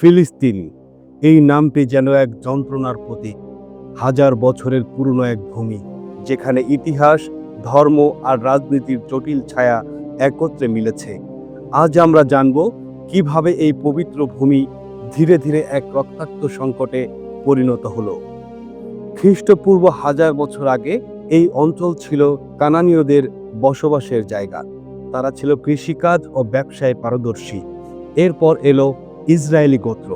ফিলিস্তিন। এই নামটি যেন এক যন্ত্রণার প্রতীক, হাজার বছরের পুরনো এক ভূমি, যেখানে ইতিহাস, ধর্ম আর রাজনীতির জটিল ছায়া একত্রে মিলেছে। আজ আমরা জানব কীভাবে এই পবিত্র ভূমি ধীরে ধীরে এক রক্তাক্ত সংকটে পরিণত হলো। খ্রিস্টপূর্ব হাজার বছর আগে এই অঞ্চল ছিল কানানীয়দের বসবাসের জায়গা। তারা ছিল কৃষিকাজ ও ব্যবসায় পারদর্শী। এরপর এলো ইসরায়েলি গোত্র,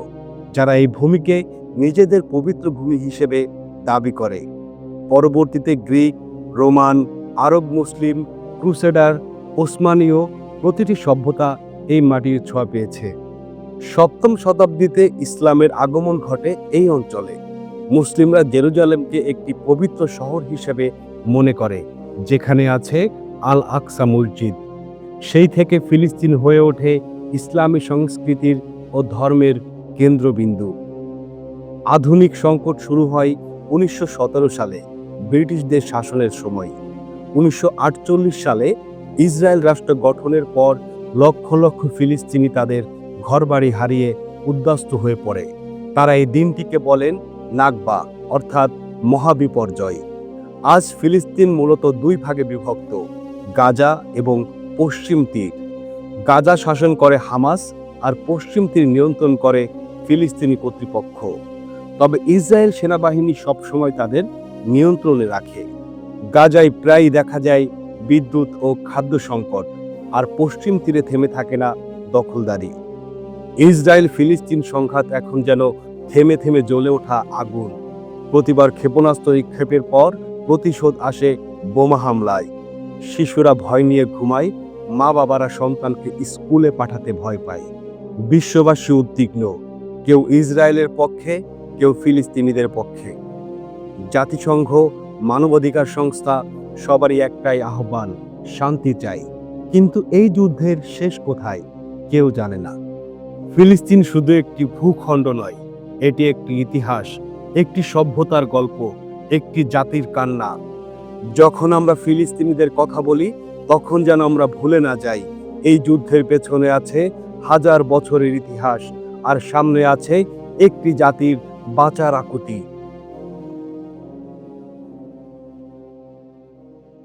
যারা এই ভূমিকে নিজেদের পবিত্র ভূমি হিসেবে দাবি করে। পরবর্তীতে গ্রিক, রোমান, আরব মুসলিম, ক্রুসেডার, ওসমানীয় প্রতিটি সভ্যতা এই মাটির ছোঁয়া পেয়েছে। সপ্তম শতাব্দীতে ইসলামের আগমন ঘটে এই অঞ্চলে। মুসলিমরা জেরুজালেমকে একটি পবিত্র শহর হিসেবে মনে করে, যেখানে আছে আল আকসা মসজিদ। সেই থেকে ফিলিস্তিন হয়ে ওঠে ইসলামী সংস্কৃতির ও ধর্মের কেন্দ্রবিন্দু। আধুনিক সংকট শুরু হয় উনিশশো সতেরো সালে ব্রিটিশদের শাসনের সময়। উনিশশো আটচল্লিশ সালে ইসরায়েল রাষ্ট্র গঠনের পর লক্ষ লক্ষ ফিলিস্তিনি তাদের ঘরবাড়ি হারিয়ে উদ্বাস্ত হয়ে পড়ে। তারা এই দিনটিকে বলেন নাগবা অর্থাৎ মহাবিপর্যয়। আজ ফিলিস্তিন মূলত দুই ভাগে বিভক্ত, গাজা এবং পশ্চিম তীর। গাজা শাসন করে হামাস আর পশ্চিম তীর নিয়ন্ত্রণ করে ফিলিস্তিনি কর্তৃপক্ষ। তবে ইসরায়েল সেনাবাহিনী সবসময় তাদের নিয়ন্ত্রণে রাখে। গাজায় প্রায়ই দেখা যায় বিদ্যুৎ ও খাদ্য সংকট, আর পশ্চিম তীরে থেমে থাকে না দখলদারি। ইসরায়েল ফিলিস্তিন সংঘাত এখন যেন থেমে থেমে জ্বলে ওঠা আগুন। প্রতিবার ক্ষেপণাস্ত্র নিক্ষেপের পর প্রতিশোধ আসে বোমা হামলায়। শিশুরা ভয় নিয়ে ঘুমায় মা বাবারা সন্তানকে স্কুলে পাঠাতে ভয় পায়। বিশ্ববাসী উদ্বিগ্ন। কেউ ইসরায়েলের পক্ষে, কেউ ফিলিস্তিনিদের পক্ষে। জাতিসংঘ, মানবাধিকার সংস্থা সবারই একটাই আহ্বান, শান্তি চাই। কিন্তু এই যুদ্ধের শেষ কোথায়, কেউ জানে না। ফিলিস্তিন শুধু একটি ভূখণ্ড নয়, এটি একটি ইতিহাস, একটি সভ্যতার গল্প, একটি জাতির কান্না। যখন আমরা ফিলিস্তিনিদের কথা বলি, তখন যেন আমরা ভুলে না যাই, এই যুদ্ধের পেছনে আছে হাজার বছরের ইতিহাস আর সামনে আছে একটি জাতির বাঁচার আকুতি।